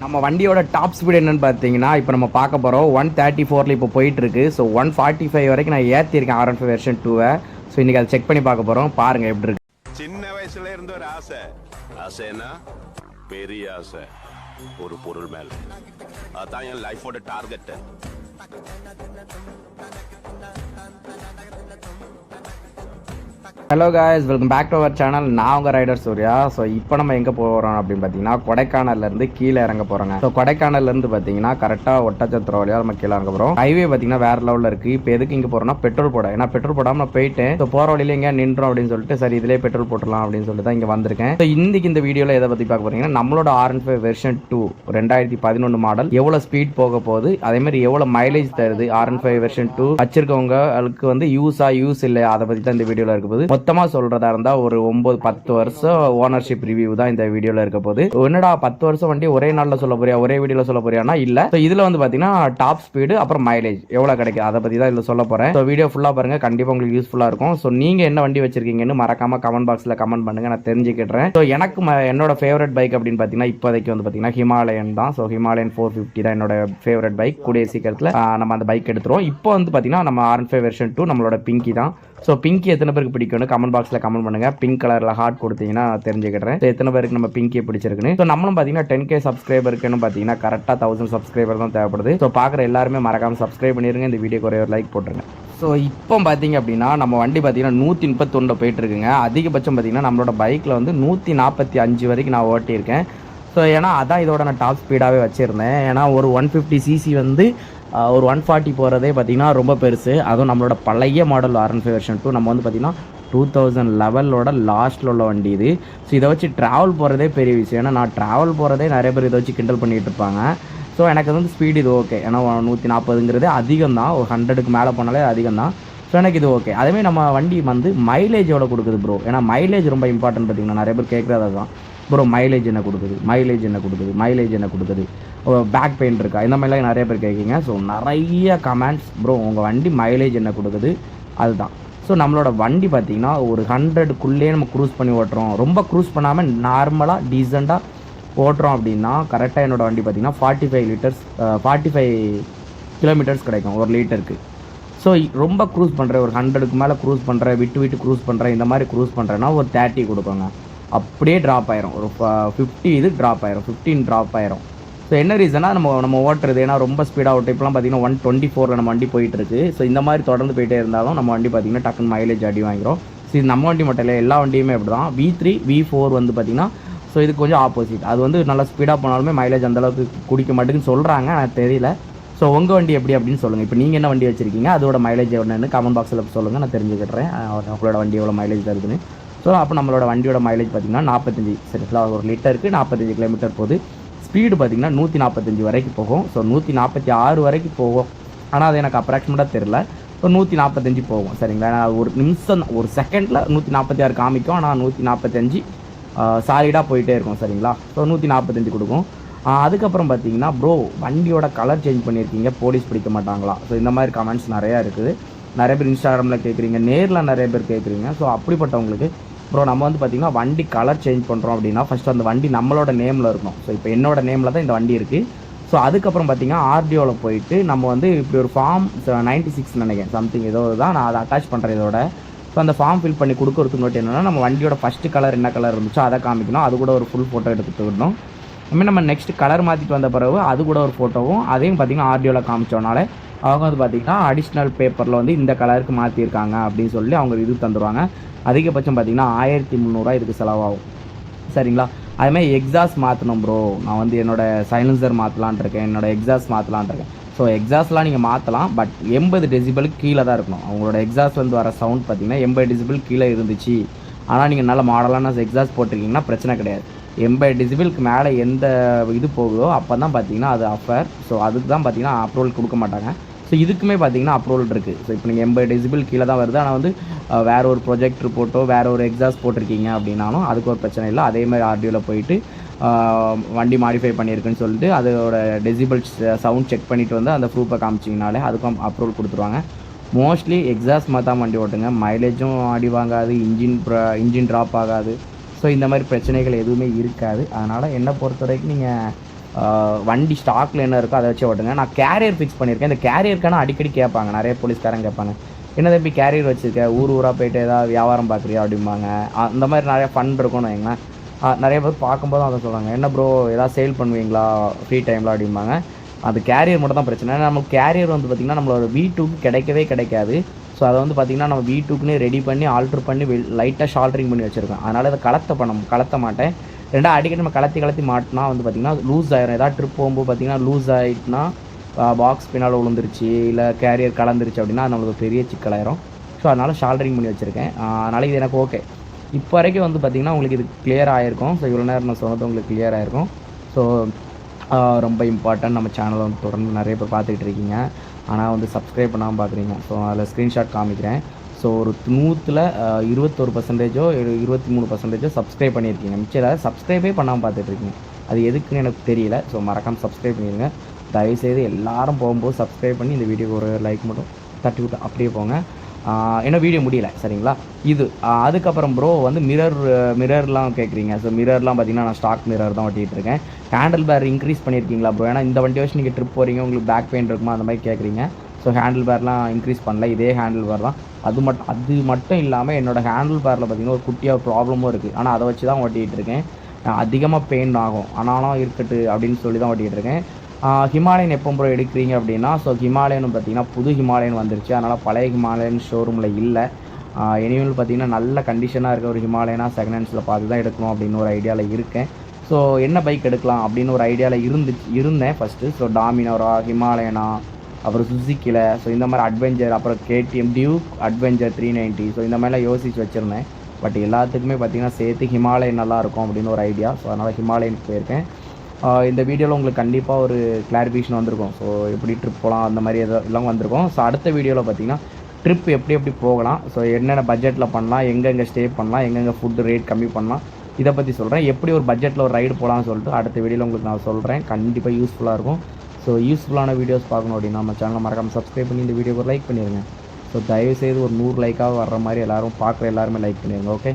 நம்ம வண்டியோட top speed என்னன்னு பார்த்தீங்கன்னா இப்போ நம்ம பார்க்க போகிறோம் ஒன் தேர்ட்டி ஃபோரில் இப்போ போயிட்டுருக்கு. ஸோ ஒன் ஃபார்ட்டி ஃபைவ் வரைக்கும் நான் ஏற்றிருக்கேன் ஆர் ஒன் ஃபைவ் வெர்ஷன் டூவை ஸோ இன்றைக்கி அதை செக் பண்ணி பார்க்க போகிறோம் பாருங்கள் எப்படி இருக்கு. சின்ன வயசுல இருந்து ஒரு ஆசை. ஆசைன்னா பெரிய ஆசை. ஒரு பொருள் மேல. அதான் என் லைஃபோட target hello guys welcome back to our channel நான் உங்கள் ரைடர் சூர்யா. ஸோ இப்போ நம்ம எங்கே போகிறோம் அப்படின்னு பார்த்தீங்கன்னா கொடைக்கானல்லேருந்து கீழே இறங்க போகிறோங்க ஸோ கொடைக்கானல்லேருந்து பார்த்தீங்கன்னா கரெக்டாக ஒட்டச்சத்திரம் வழியாக நம்ம கீழே இறங்க போகிறோம் ஹைவே பார்த்தீங்கன்னா வேறு லெவலில் இருக்குது இப்போ எதுக்கு இங்கே போகிறோம்னா பெட்ரோல் போட. ஏன்னா பெட்ரோல் போடாமல் நான் போயிட்டேன். ஸோ போகிற வழியில் எங்கேயா நின்றோம் அப்படின்னு சொல்லிட்டு சரி இதிலே பெட்ரோல் போட்டுடலாம் அப்படின்னு சொல்லிட்டு தான் இங்கே வந்திருக்கேன். ஸோ இன்றைக்கி இந்த வீடியோவில் எதை பற்றி பார்க்க போகிறீங்கன்னா நம்மளோட ஆர்என் ஃபைவ் வெர்ஷன் டூ ரெண்டாயிரத்தி பதினொன்று மாடல் எவ்வளோ ஸ்பீட் போக போகுது? அதே மாதிரி எவ்வளோ மைலேஜ் தருது ஆர் ஃபைவ் வெர்ஷன் டூ வச்சிருக்கவங்களுக்கு வந்து யூஸா யூஸ் இல்லை அதை பற்றி தான் இந்த வீடியோவில் இருக்க போது மொத்தமாக சொல்கிறதா இருந்தால் ஒரு ஒம்பது பத்து வருஷம் ஓனர்ஷிப் ரிவ்யூ தான் இந்த வீடியோவில் இருக்க போது என்னடா பத்து வருஷம் வண்டி ஒரே நாளில் சொல்ல போறியா? ஒரே வீடியோவில் சொல்ல போறியானா இல்லை. ஸோ இதில் வந்து பார்த்தீங்கன்னா டாப் ஸ்பீடு அப்புறம் மைலேஜ் எவ்வளோ கிடைக்கும் அதை பற்றி தான் இதில் சொல்ல போகிறேன் ஸோ வீடியோ ஃபுல்லாக பாருங்கள் கண்டிப்பாக உங்களுக்கு யூஸ்ஃபுல்லாக இருக்கும். ஸோ நீங்கள் என்ன வண்டி வச்சிருக்கீங்கன்னு மறக்காமல் கமெண்ட் பாக்ஸில் கமெண்ட் பண்ணுங்கள் நான் தெரிஞ்சுக்கிட்டேன் ஸோ எனக்கு ம- என்னோட ஃபேவரட் பைக் அப்படின்னு பார்த்தீங்கன்னா இப்போதைக்கு வந்து பார்த்தீங்கன்னா ஹிமாலயன் தான். ஸோ ஹிமாலயன் ஃபோர் ஃபிஃப்டி தான் என்னோட ஃபேவரட் பைக் கூடிய சீக்கிரத்தில் நம்ம அந்த பைக் எடுத்துருவோம். இப்போ வந்து பார்த்தீங்கன்னா நம்ம ஆர் ஃபைவ் வெர்ஷன் டூ நம்மளோட பிங்கி தான். ஸோ பிங்கி எத்தனை பேருக்கு பிடிக்கும்னு கமெண்ட் பாக்ஸில் கமெண்ட் பண்ணுங்கள் பிங்க் கலரில் ஹார்ட் கொடுத்தீங்கன்னா தெரிஞ்சுக்கிறேன். ஸோ எத்தனை பேருக்கு நம்ம பிங்கி பிடிச்சிருக்குன்னு? ஸோ நம்மளும் பார்த்தீங்கன்னா டென் கே சப்ஸ்கிரைபருக்குன்னு பார்த்தீங்கன்னா கரெக்டாக தௌசண்ட் சப்ஸ்கிரைபர் தான் தேவைப்படுது. ஸோ பார்க்குற எல்லாருமே மறக்காம சப்ஸ்கிரைப் பண்ணிருங்க. இந்த வீடியோ ஒரு லைக் போட்டுருங்க. ஸோ இப்போ பார்த்தீங்க அப்படின்னா நம்ம வண்டி பார்த்தீங்கன்னா நூற்றி முப்பத்தொன்னில் போயிட்டு இருக்குங்க. அதிகபட்சம் பார்த்தீங்கன்னா நம்மளோட பைக்கில் வந்து நூற்றி நாற்பத்தி அஞ்சு வரைக்கும் நான் ஓட்டியிருக்கேன். ஸோ ஏன்னா அதான் இதோட நான் டாப் ஸ்பீடாகவே வச்சுருந்தேன். ஏன்னா ஒரு ஒன் ஃபிஃப்டி சிசி வந்து ஒரு ஒன் ஃபார்ட்டி போகிறதே பார்த்தீங்கன்னா ரொம்ப பெருசு. அதுவும் நம்மளோட பழைய model R five version two நம்ம வந்து பார்த்திங்கன்னா டூ தௌசண்ட் லெவலோட லாஸ்ட்டில் உள்ள வண்டி இது. ஸோ இதை வச்சு ட்ராவல் போகிறதே பெரிய விஷயம். ஏன்னா நான் ட்ராவல் போகிறதே நிறைய பேர் இதை வச்சு கிண்டல் பண்ணிகிட்டு இருப்பாங்க. ஸோ எனக்கு வந்து ஸ்பீடு இது ஓகே ஏன்னா நூற்றி நாற்பதுங்கிறது அதிகம் தான் ஒரு ஹண்ட்ரடுக்கு மேலே போனாலே அதிகம் தான் ஸோ எனக்கு இது ஓகே அதேமாதிரி நம்ம வண்டி வந்து மைலேஜ் எவ்வளோ கொடுக்குது ப்ரோ ஏன்னா மைலேஜ் ரொம்ப இம்பார்ட்டன்ட் பார்த்தீங்கன்னா நிறைய பேர் கேட்குறது அதுதான். ப்ரோ மைலேஜ் என்ன கொடுக்குது? மைலேஜ் என்ன கொடுக்குது? மைலேஜ் என்ன கொடுக்குது? பேக் பெயின் இருக்கா? இந்த மாதிரிலாம் நிறைய பேர் கேட்குங்க. ஸோ நிறைய கமெண்ட்ஸ் ப்ரோ உங்கள் வண்டி மைலேஜ் என்ன கொடுக்குது? அதுதான். ஸோ நம்மளோட வண்டி பார்த்திங்கன்னா ஒரு ஹண்ட்ரடுக்குள்ளேயே நம்ம க்ரூஸ் பண்ணி ஓட்டுறோம். ரொம்ப க்ரூஸ் பண்ணாமல் நார்மலாக டீசெண்டாக ஓட்டுறோம் அப்படின்னா கரெக்டாக என்னோட வண்டி பார்த்தீங்கன்னா forty five litres forty five kilometres கிடைக்கும் ஒரு லிட்டருக்கு ஸோ ரொம்ப க்ரூஸ் பண்ணுறேன் ஒரு ஹண்ட்ரடுக்கு மேலே க்ரூஸ் பண்ணுறேன் விட்டு விட்டு க்ரூஸ் பண்ணுறேன் இந்த மாதிரி க்ரூஸ் பண்ணுறேன்னா ஒரு தேர்ட்டி கொடுக்குங்க அப்படியே ட்ராப் ஆயிரும். ஒரு ஃபிஃப்டி இது ட்ராப் ஆயிரும். ஃபிஃப்டீன் ட்ராப் ஆயிரும். ஸோ என்ன ரீசனா நம்ம நம்ம ஓட்டுறது. ஏன்னா ரொம்ப ஸ்பீடாக ஓட்டு இப்போலாம் பார்த்தீங்கன்னா ஒன் டுவெண்ட்டி ஃபோரில் நம்ம வண்டி போயிட்டு இருக்கு ஸோ இந்த மாதிரி தொடர்ந்து போயிட்டே இருந்தாலும் நம்ம வண்டி பார்த்தீங்கன்னா டக்குன்னு மைலேஜ் அடி வாங்கிடும் ஸோ இது நம்ம வண்டி மட்டும் இல்லை எல்லா வண்டியுமே அப்படி தான் வி த்ரீ வி ஃபோர் வந்து பார்த்தீங்கன்னா ஸோ இது கொஞ்சம் ஆப்போசிட் அது வந்து நல்லா ஸ்பீடாக போனாலுமே மைலேஜ் அந்தளவுக்கு குடிக்க மாட்டேங்குன்னு சொல்கிறாங்க எனக்கு தெரியல. ஸோ உங்கள் வண்டி எப்படி அப்படின்னு சொல்லுங்கள் இப்போ நீங்கள் என்ன வண்டி வச்சுருக்கீங்க? அதோட மைலேஜ் என்னென்னு கமெண்ட் பாக்ஸில் சொல்லுங்கள் நான் தெரிஞ்சுக்கிட்டுறேன் உங்களோட வண்டி எவ்வளோ மைலேஜ் தருதுன்னு. ஸோ அப்போ நம்மளோட வண்டியோட மைலேஜ் பார்த்திங்கன்னா நாற்பத்தஞ்சு சரிங்களா ஒரு லிட்டருக்கு நாற்பத்தஞ்சு கிலோமீட்டர் போகுது. ஸ்பீடு பார்த்தீங்கன்னா நூற்றி நாற்பத்தஞ்சு வரைக்கும் போகும். ஸோ நூற்றி நாற்பத்தி ஆறு வரைக்கும் போகும். ஆனால் அது எனக்கு அப்ராக்சிமேட்டாக தெரில ஒரு நூற்றி நாற்பத்தஞ்சு போகும். சரிங்களா? நான் ஒரு நிமிஷம் தான், ஒரு செகண்டில் நூற்றி நாற்பத்தி ஆறு காமிக்கும். ஆனால் நூற்றி நாற்பத்தஞ்சு சாலிடாக போயிட்டே இருக்கும். சரிங்களா? ஸோ நூற்றி நாற்பத்தஞ்சு கொடுக்கும் அதுக்கப்புறம் பார்த்தீங்கன்னா ப்ரோ வண்டியோட கலர் சேஞ்ச் பண்ணியிருக்கீங்க. போலீஸ் பிடிக்க மாட்டாங்களா? ஸோ இந்த மாதிரி கமெண்ட்ஸ் நிறையா இருக்குது. நிறைய பேர் இன்ஸ்டாகிராமில் கேட்குறீங்க. நேரில் நிறைய பேர் கேட்குறீங்க. ஸோ அப்படிப்பட்டவங்களுக்கு ப்ரோ நம்ம வந்து பார்த்திங்கன்னா வண்டி கலர் சேஞ்ச் பண்ணுறோம் அப்படின்னா ஃபஸ்ட்டு அந்த வண்டி நம்மளோட நேமில் இருக்கணும். ஸோ இப்போ என்னோட நேமில் தான் இந்த வண்டி இருக்குது ஸோ அதுக்கப்புறம் பார்த்தீங்கன்னா ஆர்டிஓவில் போயிட்டு நம்ம வந்து இப்படி ஒரு ஃபார்ம் நைன்ட்டி சிக்ஸ் நினைக்கிறேன். சம்திங் ஏதோ தான் நான் அதை அட்டாச் பண்ணுறேன் இதோட. ஸோ அந்த ஃபார்ம் ஃபில் பண்ணி கொடுக்கறதுக்கு நோட்டு என்னென்னா நம்ம வண்டியோட ஃபஸ்ட்டு கலர் என்ன கலர் இருந்துச்சோ அதை காமிக்கணும். அது கூட ஒரு ஃபுல் ஃபோட்டோ எடுத்துக்கிட்டோம் அதுமாதிரி நம்ம நெக்ஸ்ட் கலர் மாற்றிட்டு வந்த பிறகு அது கூட ஒரு ஃபோட்டோவும் அதையும் பார்த்தீங்கன்னா ஆர்டியோவில் காமிச்சோனால அவங்க வந்து பார்த்தீங்கன்னா அடிஷ்னல் பேப்பரில் வந்து இந்த கலருக்கு மாற்றிருக்காங்க அப்படின்னு சொல்லி அவங்க இது தந்துடுவாங்க அதிகபட்சம் பார்த்தீங்கன்னா ஆயிரத்தி முந்நூறுரூவா இதுக்கு செலவாகும். சரிங்களா? அதுமாதிரி எக்ஸாஸ்ட் மாற்றணும் ப்ரோ நான் வந்து என்னோட சைலன்சர் மாற்றலான் இருக்கேன். என்னோட எக்ஸாஸ்ட் மாற்றலான் இருக்கேன். ஸோ எக்ஸாஸ்ட்லாம் நீங்கள் மாற்றலாம் பட் எண்பது டெசிபிளுக்கு கீழே தான் இருக்கணும். அவங்களோட எக்ஸாஸ்ட் வந்து வர சவுண்ட் பார்த்தீங்கன்னா எண்பது டெசிபிள் கீழே இருந்துச்சு. ஆனால் நீங்கள் நல்ல மாடலான எக்ஸாஸ்ட் போட்டிருக்கீங்கன்னா பிரச்சனை கிடையாது. எண்பது டெசிபிளுக்கு மேலே எந்த இது போகுதோ அப்போ தான் பார்த்தீங்கன்னா அது அஃபர் ஸோ அதுக்கு தான் பார்த்தீங்கன்னா அப்ரூவல் கொடுக்க மாட்டாங்க. ஸோ இதுக்குமே பார்த்தீங்கன்னா அப்ரூவல் இருக்குது ஸோ இப்போ நீங்கள் எண்பது டெசிபிள் கீழே தான் வருது. ஆனால் வந்து வேறு ஒரு ப்ரொஜெக்ட் போட்டோ வேறு ஒரு எக்ஸாஸ் போட்டிருக்கீங்க அப்படின்னாலும் அதுக்கு ஒரு பிரச்சனை இல்லை. அதேமாதிரி ஆர்டியோவில் போயிட்டு வண்டி மாடிஃபை பண்ணியிருக்குன்னு சொல்லிட்டு அதோட டெசிபிள் சவுண்ட் செக் பண்ணிட்டு வந்து அந்த ப்ரூஃபை காமிச்சிங்கனாலே அதுக்கும் அப்ரூவல் கொடுத்துருவாங்க. மோஸ்ட்லி எக்ஸாஸ்ட் மாற்றாம வண்டி ஓட்டுங்க. மைலேஜும் அடி வாங்காது இன்ஜின் இன்ஜின் ட்ராப் ஆகாது. ஸோ இந்த மாதிரி பிரச்சனைகள் எதுவுமே இருக்காது. அதனால் என்னை பொறுத்த வரைக்கும் நீங்கள் வண்டி ஸ்டாக்ல என்ன இருக்கோ அதை வச்சு ஓட்டுங்க. நான் கேரியர் ஃபிக்ஸ் பண்ணியிருக்கேன். இந்த கேரியருக்கான அடிக்கடி கேட்பாங்க. நிறைய போலீஸ்காரங்க கேட்பாங்க. என்ன தம்பி கேரியர் வச்சுருக்க? ஊர் ஊராக போயிட்டு ஏதாவது வியாபாரம் பார்க்குறியா அப்படிம்பாங்க. அந்த மாதிரி நிறையா ஃபண்ட் இருக்கும்னு வைங்களேன். நிறைய பேர் பார்க்கும்போது அதை சொல்லுவாங்க என்ன ப்ரோ ஏதாவது சேல் பண்ணுவீங்களா? ஃப்ரீ டைமில் அப்படிம்பாங்க. அது கேரியர் மட்டும் தான் பிரச்சனை. ஏன்னா நமக்கு கேரியர் வந்து பார்த்திங்கன்னா நம்மளோட வீ கிடைக்கவே கிடைக்காது. ஸோ அதை வந்து பார்த்திங்கன்னா நம்ம வீட்டுக்குன்னு ரெடி பண்ணி ஆல்ட்ரு பண்ணி லைட்டாக ஷால்ட்ரிங் பண்ணி வச்சுருக்கோம். அதனால் அதை கலத்த பண்ண கலத்த மாட்டேன். ரெண்டாவது அடிக்கடி நம்ம கலத்தி கலத்தி மாட்டினா வந்து பார்த்திங்கன்னா லூஸ் ஆயிரும். ஏதாவது ட்ரிப் போகும்போது பார்த்திங்கன்னா லூஸ் ஆகிட்டுனா பாக்ஸ் பின்னால் விழுந்துருச்சு இல்லை கேரியர் கலந்துருச்சு அப்படின்னா அது நம்மளுக்கு பெரிய சிக்கலாயிரும். ஸோ அதனால் ஷால்ட்ரிங் பண்ணி வச்சுருக்கேன். அதனால் இது எனக்கு ஓகே இப்போ வரைக்கும் வந்து பார்த்திங்கன்னா உங்களுக்கு இது கிளியர் ஆகிருக்கும் ஸோ இவ்வளோ நேரம் நான் சொன்னது உங்களுக்கு கிளியர் ஆகிருக்கும் ஸோ ரொம்ப இம்பார்ட்டன்ட் நம்ம சேனலை வந்து தொடர்ந்து நிறைய பேர் பார்த்துக்கிட்டு இருக்கீங்க. ஆனால் வந்து சப்ஸ்கிரைப் பண்ணாமல் பார்க்குறீங்க. ஸோ அதில் ஸ்க்ரீன்ஷாட் காமிக்கிறேன். ஸோ ஒரு நூற்றில் இருபத்தொரு பர்சன்டேஜோ இருபத்தி மூணு பர்சன்டேஜோ சப்ஸ்கிரைப் பண்ணியிருக்கீங்க. மிச்சம் ஏதாவது சப்ஸ்கிரைபே பண்ணாமல் பார்த்துட்டு இருக்கீங்க. அது எதுக்குன்னு எனக்கு தெரியல. ஸோ மறக்காமல் சப்ஸ்கிரைப் பண்ணிடுங்க தயவுசெய்து எல்லாரும் போகும்போது சப்ஸ்கிரைப் பண்ணி இந்த வீடியோக்கு ஒரு லைக் மட்டும் தட்டி விட்டு அப்படியே போங்க. ஏன்னா வீடியோ முடியல சரிங்களா? இது அதுக்கப்புறம் ப்ரோ வந்து மிரர் மிரர்லாம் கேட்குறீங்க ஸோ மிரர்லாம் பார்த்தீங்கன்னா நான் ஸ்டாக் மிரர் தான் ஒட்டிகிட்டு இருக்கேன். ஹேண்டில் பேர் இன்க்ரீஸ் பண்ணியிருக்கீங்களா ப்ரோ ஏன்னா இந்த வண்டி வச்சு நீங்கள் ட்ரிப் போகிறீங்க உங்களுக்கு பேக் பெயின் இருக்குமா அந்த மாதிரி கேட்குறீங்க ஸோ ஹேண்டில் பேர்லாம் இன்க்ரீஸ் பண்ணல இதே ஹேண்டில் பேர் தான். அது மட்டும் அது மட்டும் இல்லாமல் என்னோடய ஹேண்டில் பேரில் பார்த்தீங்கன்னா ஒரு குட்டியாக ப்ராப்ளமும் இருக்குது ஆனால் அதை வச்சு தான் ஓட்டிகிட்டு இருக்கேன் அதிகமாக பெயின் ஆகும். ஆனாலும் இருக்கட்டு அப்படின்னு சொல்லி தான் ஓட்டிகிட்டு இருக்கேன். ஹிமாலயன் எப்போ ப்ரோ எடுக்கிறீங்க அப்படின்னா ஸோ ஹிமாலயன் பார்த்தீங்கன்னா புது ஹிமாலயன் வந்துருச்சு. அதனால் பழைய ஹிமாலயன் ஷோரூமில் இல்லை. இனிமேல் பார்த்தீங்கன்னா நல்ல கண்டிஷனாக இருக்க ஒரு ஹிமாலயனாக செகண்ட் ஹேண்ட்ஸில் பார்த்து தான் எடுக்கணும் அப்படின்னு ஒரு ஐடியாவில் இருக்கேன். ஸோ என்ன பைக் எடுக்கலாம் அப்படின்னு ஒரு ஐடியாவில் இருந்து இருந்தேன் ஃபஸ்ட்டு ஸோ டாமினோரா ஹிமாலயனா அப்புறம் சுசுக்கியில் ஸோ இந்த மாதிரி அட்வென்ச்சர் அப்புறம் KTM Duke adventure three ninety so இந்த மாதிரிலாம் யோசிச்சு வச்சுருந்தேன். பட் எல்லாத்துக்குமே பார்த்தீங்கன்னா சேர்த்து ஹிமாலயன் நல்லா இருக்கும் அப்படின்னு ஒரு ஐடியா ஸோ அதனால் ஹிமாலயனுக்கு போயிருக்கேன். இந்த வீடியோவில் உங்களுக்கு கண்டிப்பாக ஒரு கிளாரிஃபிகேஷன் வந்திருக்கும். ஸோ எப்படி ட்ரிப் போகலாம் அந்த மாதிரி எதோ எல்லாம் வந்திருக்கும். ஸோ அடுத்த வீடியோவில் பார்த்தீங்கன்னா ட்ரிப் எப்படி எப்படி போகலாம். ஸோ என்னென்ன பட்ஜெட்டில் பண்ணலாம் எங்கெங்கே ஸ்டே பண்ணலாம் எங்கெங்கே ஃபுட்டு ரேட் கம்மி பண்ணலாம் இதை பற்றி சொல்கிறேன் எப்படி ஒரு பட்ஜெட்டில் ஒரு ரைடு போகலாம்னு சொல்லிட்டு அடுத்த வீடியோவில் உங்களுக்கு நான் சொல்கிறேன் கண்டிப்பாக யூஸ்ஃபுல்லாக இருக்கும். ஸோ யூஸ்ஃபுல்லான வீடியோஸ் பார்க்கணும் அப்படின்னா நம்ம சேனலை மறக்காமல் சப்ஸ்கிரைப் பண்ணி இந்த வீடியோக்கு லைக் பண்ணிடுங்க ஸோ தயவுசெய்து ஒரு நூறு லைக்காக வர்ற மாதிரி எல்லோரும் பார்க்குற எல்லாருமே லைக் பண்ணிடுங்க ஓகே